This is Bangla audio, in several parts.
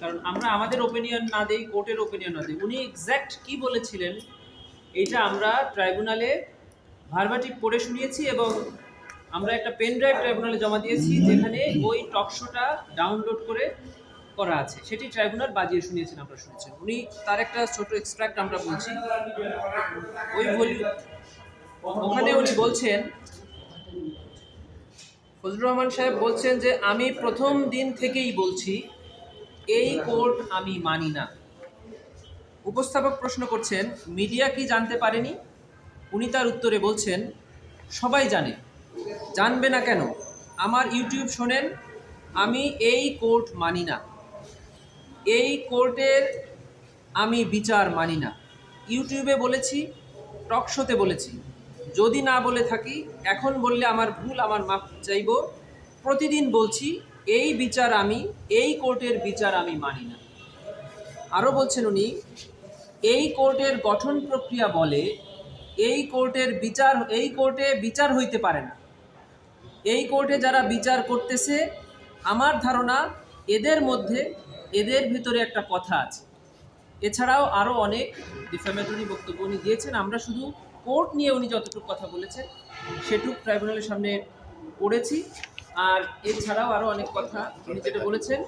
কারণ আমরা আমাদের ওপিনিয়ন না দেই কোর্টের ওপিনিয়ন না দিই। উনি এক্স্যাক্ট কি বলেছিলেন, এটা আমরা ট্রাইব্যুনালে ভারবাটিক পড়ে শুনিয়েছি এবং আমরা একটা পেন ড্রাইভ ট্রাইব্যুনালে জমা দিয়েছি, যেখানে ওই টকশোটা ডাউনলোড করে করা আছে। সেটি ট্রাইব্যুনাল বাজিয়ে শুনিয়েছেন আমরা শুনেছেন। উনি তার একটা ছোট এক্সট্রাক্ট আমরা বলছি। ওই ভলিউম ওখানে উনি বলছেন, ফজলুর রহমান সাহেব বলছেন যে, আমি প্রথম দিন থেকেই বলছি এই কোর্ট আমি মানি না। উপস্থাপক প্রশ্ন করছেন, মিডিয়া কি জানতে পারেনি? উনি তার উত্তরে বলছেন, সবাই জানে। জানবে না কেন? আমার ইউটিউব শোনেন, আমি এই কোর্ট মানি না। এই কোর্টের আমি বিচার মানি না। ইউটিউবে বলেছি, টক শোতে বলেছি। যদি না বলে থাকি, এখন বললে আমার ভুল, আমার মাপ চাইব। প্রতিদিন বলছি এই বিচার আমি, এই কোর্টের বিচার আমি মানি না। আরও বলছেন উনি, এই কোর্টের গঠন প্রক্রিয়া বলে এই কোর্টের বিচার, এই কোর্টে বিচার হইতে পারে না। এই কোর্টে যারা বিচার করতেছে, আমার ধারণা এদের মধ্যে, এদের ভিতরে একটা কথা আছে। এছাড়াও আরও অনেক ডিফেমেটরি বক্তব্য উনি দিয়েছেন। আমরা শুধু কোর্ট নিয়ে উনি যতটুকু কথা বলেছেন, সেটুক ট্রাইব্যুনালের সামনে পড়েছি। আর এছাড়াও আরও অনেক কথা। উনি যেটা বলেছেন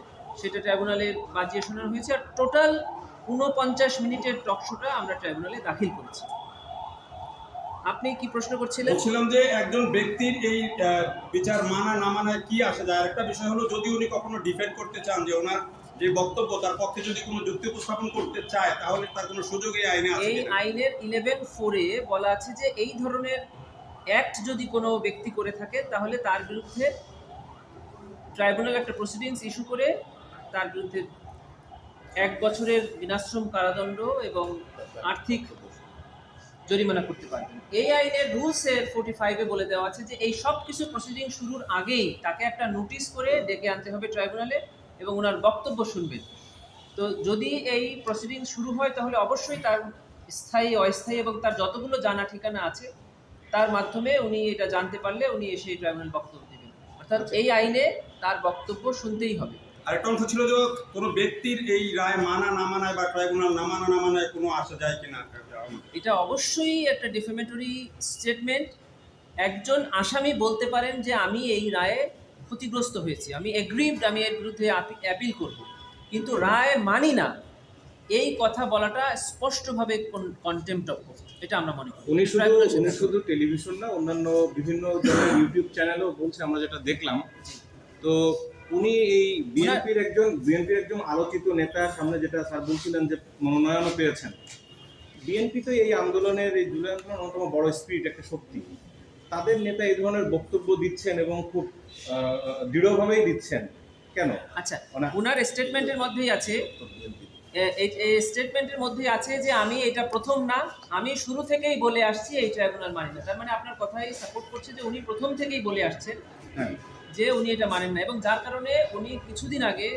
সেটা ট্রাইব্যুনালে বাজিয়ে শোনানো হয়েছে। আর টোটাল ঊনপঞ্চাশ মিনিটের টকশোটা আমরা ট্রাইব্যুনালে দাখিল করেছি। আপনি কি প্রশ্ন করছিলেন? বলছিলাম যে একজন ব্যক্তির এই বিচার মানা না মানায় কি আসে যায়? আরেকটা বিষয় হলো যদি উনি কখনো ডিফেন্ড করতে চান যে ওনার যে বক্তব্য তার পক্ষে যদি কোনো যুক্তি উপস্থাপন করতে চায় তাহলে তার কোনো সুযোগ এই আইনে আছে এই আইনের ইলেভেন ফোরে বলা আছে যে এই ধরনের অ্যাক্ট যদি কোনো ব্যক্তি করে থাকে তাহলে তার বিরুদ্ধে ট্রাইব্যুনাল একটা প্রসিডিংস ইস্যু করে, তার বিরুদ্ধে এক বছরের বিনাশ্রম কারাদণ্ড এবং আর্থিক জরিমানা করতে পারবেন। এই আইনের রুলসের ফোর্টি ফাইভে বলে দেওয়া আছে যে এই সব কিছু প্রসিডিং শুরুর আগেই তাকে একটা নোটিশ করে ডেকে আনতে হবে ট্রাইব্যুনালে এবং ওনার বক্তব্য শুনবেন। তো যদি এই প্রসিডিং শুরু হয়, তাহলে অবশ্যই তার স্থায়ী, অস্থায়ী এবং তার যতগুলো জানা ঠিকানা আছে, তার মাধ্যমে উনি এটা জানতে পারলে উনি এসে ট্রাইব্যুনাল বক্তব্য দেবেন। অর্থাৎ এই আইনে তার বক্তব্য শুনতেই হবে। আরেকটা অংশ ছিল যে কোনো ব্যক্তির এই রায় মানা না মানায় বা ট্রাইব্যুনাল না মানা না মানায় কোনো আসা যায় কিনা? এটা অবশ্যই একটা ডিফেমেটরি স্টেটমেন্ট একজন আসামি বলতে পারেন যে আমি এই রায়ে ক্ষতিগ্রস্ত হয়েছি। আমি এগ্রিভড আমি এর বিরুদ্ধে অ্যাপিল করব। কিন্তু রায় মানি না। এই কথা বলাটা স্পষ্টভাবে কন্টেম্প্ট অফ এটা আমরা মনে করি। উনি শুধু উনি শুধু টেলিভিশন না অন্যান্য বিভিন্ন ধরনের ইউটিউব চ্যানেলও বলছে আমরা যেটা দেখলাম। তো উনি এই বিএনপির একজন বিএনপির একজন আলোচিত নেতার সামনে যেটা স্যার বলছিলেন যে মনোনয়নও পেয়েছেন। বিএনপি তো এই আন্দোলনের এই জুলাই আন্দোলনের অন্যতম বড় স্পিরিট একটা শক্তি। তাদের নেতা এই ধরনের বক্তব্য দিচ্ছেন এবং খুব দৃঢ়ভাবেই দিচ্ছেন। কেন? আচ্ছা ওনার স্টেটমেন্টের মধ্যেই আছে এই- স্টেটমেন্টের মধ্যে আছে যে আমি এটা প্রথম না আমি শুরু থেকেই বলে আসছি এই ট্রাইব্যুনাল মানে না। তার মানে আপনার কথাই সাপোর্ট করছে যে উনি প্রথম থেকেই বলে আসছেন হ্যাঁ। যে উনি এটা মানেন না এবং যার কারণে উনি কিছুদিন আগে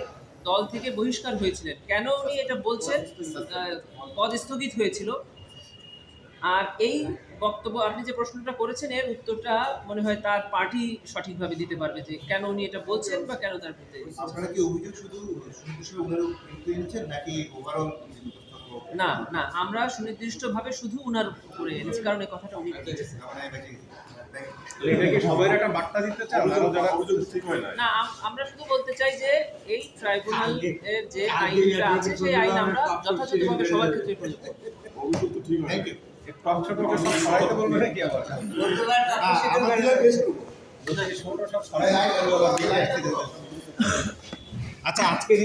দল থেকে বহিষ্কার হয়েছিলেন। কেন উনি এটা বলছেন? পদ স্থগিত হয়েছিল। আর এই বক্তব্য আপনি যে প্রশ্নটা করেছেন এর উত্তরটা মনে হয় তার পার্টি সঠিকভাবে দিতে পারবে যে কেন উনি এটা বলছেন বা কেন তার বিরুদ্ধে আপনারা কি অভিযোগ শুধু নাকি ওভারঅল না না আমরা সুনির্দিষ্টভাবে শুধু উনার উপরে এনেছি কারণ এই কথাটা উনি বলেছেন। না। আমরা শুধু বলতে চাই যে এই ট্রাইব্যুনাল এর যে আইনটা আছে সেই আইন আমরা যথাযথভাবে সবার ক্ষেত্রে প্রয়োগ করব থ্যাংক ইউ টক সব সরাইতে বলবে নাকি আচ্ছা আজকের